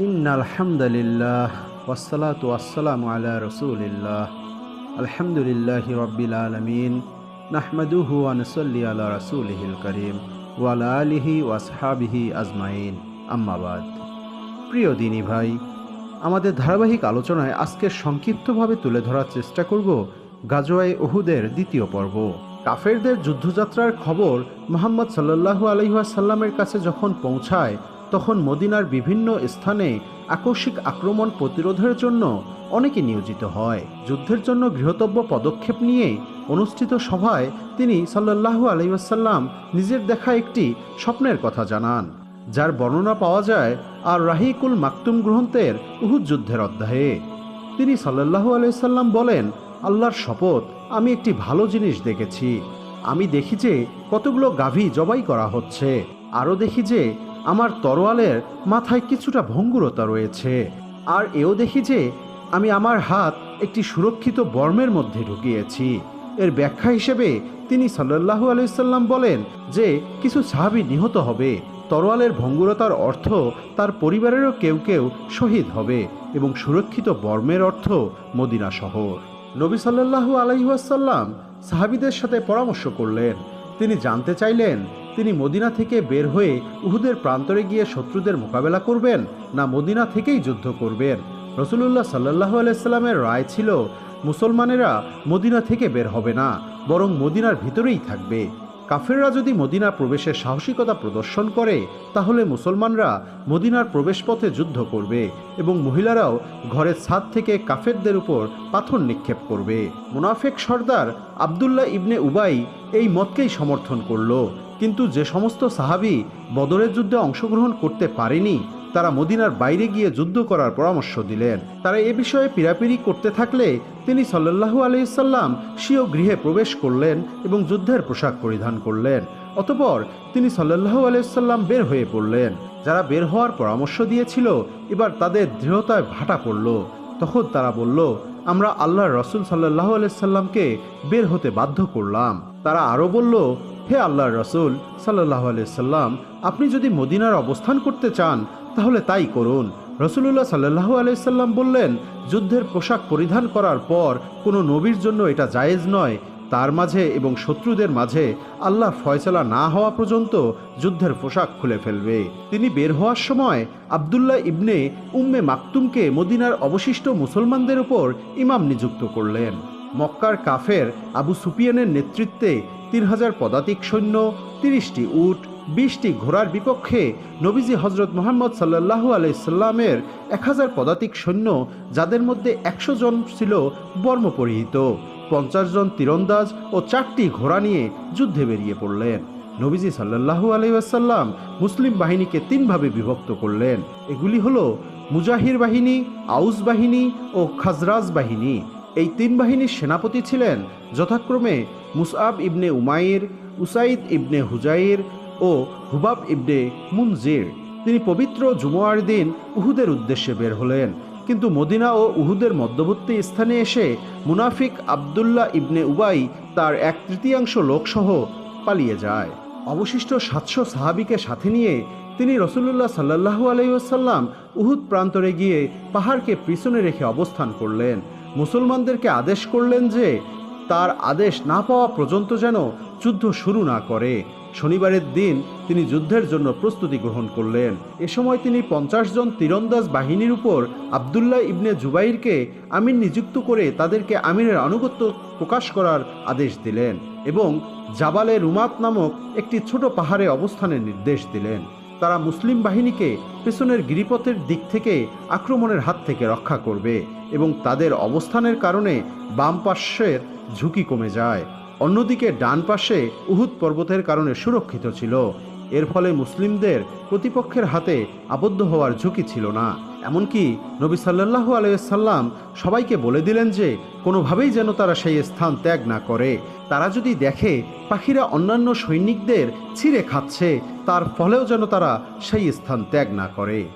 আলহামদুলিল্লাহ আলা আনসল্লি করিম ওয়ালা আলিহি ওয়াসহাবিহি আজমাইন। আম্মাবাদ প্রিয় দিনী ভাই, আমাদের ধারাবাহিক আলোচনায় আজকে সংক্ষিপ্তভাবে তুলে ধরার চেষ্টা করব গাজোয়াই ওহুদের দ্বিতীয় পর্ব। কাফেরদের যুদ্ধযাত্রার খবর মোহাম্মদ সাল্লু আলহিহাসাল্লামের কাছে যখন পৌঁছায় তখন মদিনার বিভিন্ন স্থানে আকস্মিক আক্রমণ প্রতিরোধের জন্য অনেকে নিয়োজিত হয়। যুদ্ধের জন্য গৃহতব্য পদক্ষেপ নিয়ে অনুষ্ঠিত সভায় তিনি সাল্লাল্লাহু আলহিহাসাল্লাম নিজের দেখা একটি স্বপ্নের কথা জানান, যার বর্ণনা পাওয়া যায় আর রাহিকুল মাকতুম গ্রন্থের উহুদ যুদ্ধের অধ্যায়ে। তিনি সাল্লাল্লাহু আলাইসাল্লাম বলেন, আল্লাহর শপথ, আমি একটি ভালো জিনিস দেখেছি। আমি দেখি যে কতগুলো গাভী জবাই করা হচ্ছে। আরও দেখি যে আমার তরোয়ালের মাথায় কিছুটা ভঙ্গুরতা রয়েছে। আর এও দেখি যে, আমি আমার হাত একটি সুরক্ষিত বর্মের মধ্যে ঢুকিয়েছি। এর ব্যাখ্যা হিসেবে তিনি সাল্লাল্লাহু আলাইসাল্লাম বলেন যে, কিছু সাহাবি নিহত হবে। তরোয়ালের ভঙ্গুরতার অর্থ তার পরিবারেরও কেউ কেউ শহীদ হবে এবং সুরক্ষিত বর্মের অর্থ মদিনা শহর। নবী সাল্লাল্লাহু আলাইহাসাল্লাম সাহাবিদের সাথে পরামর্শ করলেন। তিনি জানতে চাইলেন তিনি মদিনা থেকে বের হয়ে উহুদের প্রান্তরে গিয়ে শত্রুদের মোকাবেলা করবেন না মদিনা থেকেই যুদ্ধ করবেন। রসুলুল্লাহ সাল্লাহ আলাইস্লামের রায় ছিল, মুসলমানেরা মদিনা থেকে বের হবে না, বরং মদিনার ভিতরেই থাকবে। কাফেররা যদি মদিনা প্রবেশের সাহসিকতা প্রদর্শন করে, তাহলে মুসলমানরা মদিনার প্রবেশপথে যুদ্ধ করবে এবং মহিলারাও ঘরের ছাদ থেকে কাফেরদের উপর পাথর নিক্ষেপ করবে। মুনাফেক সর্দার আবদুল্লাহ ইবনে উবাই এই মতকেই সমর্থন করল। কিন্তু যে সমস্ত সাহাবি বদরের যুদ্ধে অংশগ্রহণ করতে পারেনি, তারা মদিনার বাইরে গিয়ে যুদ্ধ করার পরামর্শ দিলেন। তারা এ বিষয়ে পিরাপিরি করতে থাকলে তিনি সাল্লাল্লাহু আলাইসাল্লাম স্বীয় গৃহে প্রবেশ করলেন এবং যুদ্ধের পোশাক পরিধান করলেন। অতপর তিনি সাল্লাল্লাহু আলাইসাল্লাম বের হয়ে পড়লেন। যারা বের হওয়ার পরামর্শ দিয়েছিল, এবার তাদের দৃঢ়তায় ভাটা পড়ল। তখন তারা বলল, আমরা আল্লাহর রসুল সাল্লাহ আলাইসাল্লামকে বের হতে বাধ্য করলাম। তারা আরও বলল হে আল্লাহর রসুল সাল্লাহ আলাইসাল্লাম আপনি যদি মদিনার অবস্থান করতে চান, তাহলে তাই করুন। রসুল্লাহ সাল্লাহ আলাইসাল্লাম বললেন, যুদ্ধের পোশাক পরিধান করার পর কোনো নবীর জন্য এটা জায়েজ নয়। তার মাঝে এবং শত্রুদের মাঝে আল্লাহর ফয়সলা না হওয়া পর্যন্ত যুদ্ধের পোশাক খুলে ফেলবে। তিনি বের হওয়ার সময় আবদুল্লাহ ইবনে উম্মে মাকতুমকে মদিনার অবশিষ্ট মুসলমানদের উপর ইমাম নিযুক্ত করলেন। মক্কার কাফের আবু সুপিয়ানের নেতৃত্বে তিন হাজার পদাতিক সৈন্য, তিরিশটি উট, বিশটি ঘোড়ার বিপক্ষে নবীজি হজরত মোহাম্মদ সাল্লাহু আলাইসাল্লামের এক হাজার পদাতিক সৈন্য, যাদের মধ্যে একশো জন ছিল বর্ম পরিহিত পঞ্চাশ জন তীরন্দাজ ও চারটি ঘোড়া নিয়ে যুদ্ধে বেরিয়ে পড়লেন। নবীজি সাল্লাহু আলাইসাল্লাম মুসলিম বাহিনীকে তিনভাবে বিভক্ত করলেন। এগুলি হল মুজাহির বাহিনী আউস বাহিনী ও খাজরাজ বাহিনী। এই তিন বাহিনীর সেনাপতি ছিলেন যথাক্রমে Musab ibn Umair, Usaid ibn Hudair ও হুবাব ইবনে মুনজির। তিনি পবিত্র জুমুয়ার দিন উহুদের উদ্দেশ্যে বের হলেন। কিন্তু মদিনা ও উহুদের মধ্যবর্তী স্থানে এসে মুনাফিক আবদুল্লাহ ইবনে উবাই তার এক তৃতীয়াংশ লোকসহ পালিয়ে যায়। অবশিষ্ট সাতশো সাহাবিকে সাথে নিয়ে তিনি রসুল্লাহ সাল্লাহু আলাইসাল্লাম উহুদ প্রান্তরে গিয়ে পাহাড়কে পিছনে রেখে অবস্থান করলেন। মুসলমানদেরকে আদেশ করলেন যে তার আদেশ না পাওয়া পর্যন্ত যেন যুদ্ধ শুরু না করে। শনিবারের দিন তিনি যুদ্ধের জন্য প্রস্তুতি গ্রহণ করলেন। এ সময় তিনি পঞ্চাশ জন তীরন্দাজ বাহিনীর উপর আবদুল্লাহ ইবনে জুবাইরকে আমির নিযুক্ত করে তাদেরকে আমিরের আনুগত্য প্রকাশ করার আদেশ দিলেন এবং জাবালে রুমাত নামক একটি ছোট পাহাড়ে অবস্থানের নির্দেশ দিলেন। তারা মুসলিম বাহিনীকে পেছনের গিরিপথের দিক থেকে আক্রমণের হাত থেকে রক্ষা করবে এবং তাদের অবস্থানের কারণে বাম পার্শ্বের ঝুঁকি কমে যায়। অন্যদিকে ডান পাশে উহুদ পর্বতের কারণে সুরক্ষিত ছিল। এর ফলে মুসলিমদের প্রতিপক্ষের হাতে আবদ্ধ হওয়ার ঝুঁকি ছিল না। এমনকি নবী সাল্লাহু আলাইসাল্লাম সবাইকে বলে দিলেন যে, কোনোভাবেই যেন তারা সেই স্থান ত্যাগ না করে। তারা যদি দেখে, পাখিরা অন্যান্য সৈনিকদের ছিঁড়ে খাচ্ছে, তার ফলেও যেন তারা সেই স্থান ত্যাগ না করে।